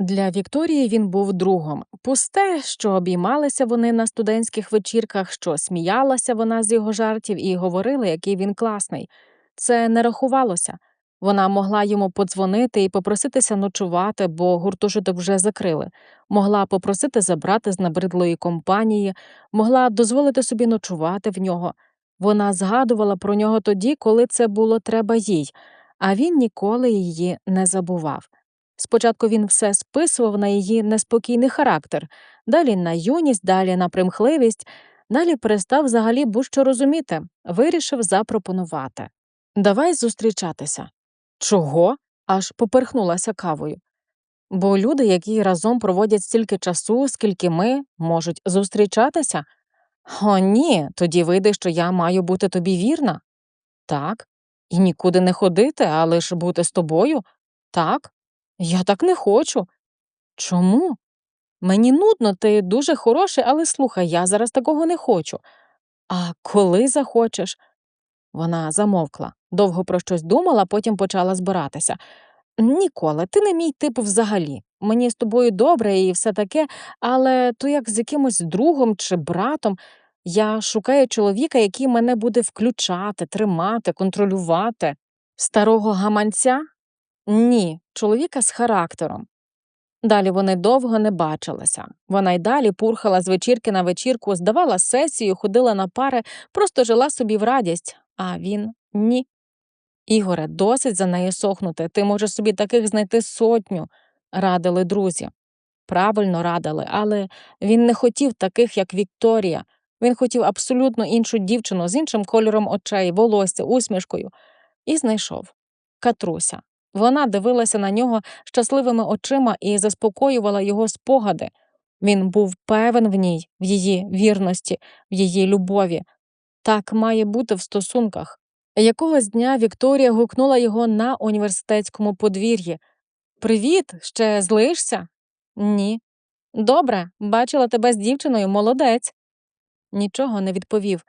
Для Вікторії він був другом. Пусте, що обіймалися вони на студентських вечірках, що сміялася вона з його жартів і говорили, який він класний. Це не рахувалося. Вона могла йому подзвонити і попроситися ночувати, бо гуртожиток вже закрили, могла попросити забрати з набридлої компанії, могла дозволити собі ночувати в нього. Вона згадувала про нього тоді, коли це було треба їй, а він ніколи її не забував. Спочатку він все списував на її неспокійний характер, далі на юність, далі на примхливість, далі перестав взагалі будь-що розуміти, вирішив запропонувати. Давай зустрічатися. Чого? аж поперхнулася кавою. Бо люди, які разом проводять стільки часу, скільки ми, можуть зустрічатися. О, ні, тоді вийде, що я маю бути тобі вірна. Так. І нікуди не ходити, а лише бути з тобою. Так. Я так не хочу. Чому? Мені нудно, ти дуже хороший, але слухай, я зараз такого не хочу. А коли захочеш? Вона замовкла, довго про щось думала, потім почала збиратися. Ніколи, ти не мій тип взагалі. Мені з тобою добре і все таке, але то як з якимось другом чи братом. Я шукаю чоловіка, який мене буде включати, тримати, контролювати. Старого гаманця? Ні, чоловіка з характером. Далі вони довго не бачилися. Вона й далі пурхала з вечірки на вечірку, здавала сесію, ходила на пари, просто жила собі в радість, а він ні. Ігоре, досить за нею сохнути. Ти можеш собі таких знайти сотню, радили друзі. Правильно радили, але він не хотів таких, як Вікторія. Він хотів абсолютно іншу дівчину з іншим кольором очей, волосся, усмішкою, і знайшов Катруся. Вона дивилася на нього щасливими очима і заспокоювала його спогади. Він був певен в ній, в її вірності, в її любові. Так має бути в стосунках. Якогось дня Вікторія гукнула його на університетському подвір'ї. Привіт, ще злишся? Ні. Добре, бачила тебе з дівчиною, молодець. Нічого не відповів.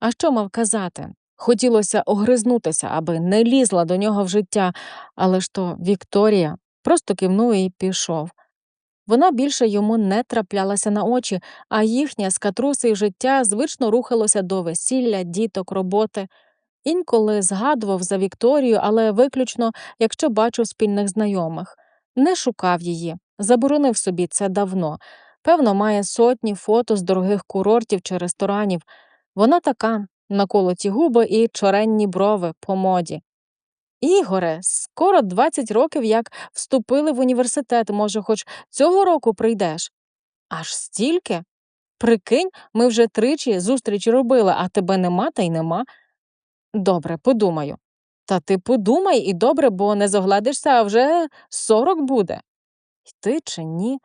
А що мав казати? Хотілося огризнутися, аби не лізла до нього в життя, але ж то Вікторія просто кивнув і пішов. Вона більше йому не траплялася на очі, а їхнє з катруси життя звично рухалося до весілля, діток, роботи. Інколи згадував за Вікторію, але виключно, якщо бачив спільних знайомих. Не шукав її, заборонив собі це давно. Певно, має сотні фото з дорогих курортів чи ресторанів. Вона така наколоті губи і чоренні брови по моді. Ігоре, скоро 20 років як вступили в університет, може, хоч цього року прийдеш. Аж стільки? Прикинь, ми вже тричі зустрічі робили, а тебе нема та й нема. Добре, подумаю. Та ти подумай і добре, бо не зогледишся, а вже сорок буде. Йти чи ні?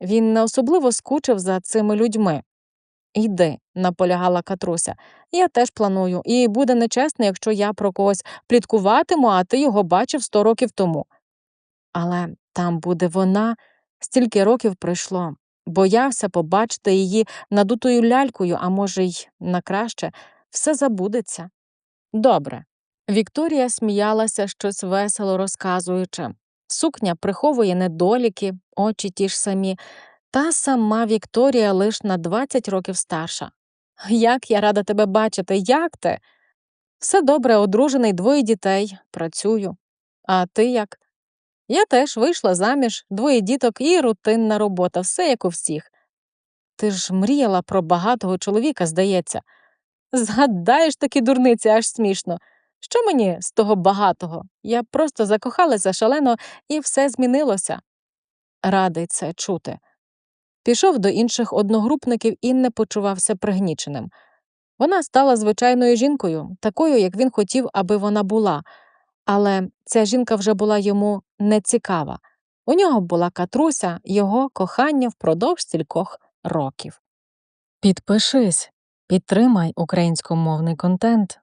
Він не особливо скучив за цими людьми. Йди, наполягала Катруся. Я теж планую, і буде нечесно, якщо я про когось пліткуватиму, а ти його бачив сто років тому. Але там буде вона, стільки років пройшло. Боявся побачити її надутою лялькою, а може, й на краще, все забудеться. Добре. Вікторія сміялася щось весело розказуючи. Сукня приховує недоліки, очі ті ж самі, та сама Вікторія лиш на 20 років старша. Як я рада тебе бачити, як ти? Все добре, одружений, двоє дітей, працюю. А ти як? Я теж вийшла заміж, двоє діток і рутинна робота, все як у всіх. Ти ж мріяла про багатого чоловіка, здається. Згадаєш такі дурниці, аж смішно. Що мені з того багатого? Я просто закохалася шалено, і все змінилося. Радий це чути. Пішов до інших одногрупників і не почувався пригніченим. Вона стала звичайною жінкою, такою, як він хотів, аби вона була, але ця жінка вже була йому нецікава. У нього була катруся, його кохання впродовж стількох років. Підпишись, підтримай українськомовний контент.